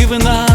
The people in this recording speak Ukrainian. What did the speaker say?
і вина.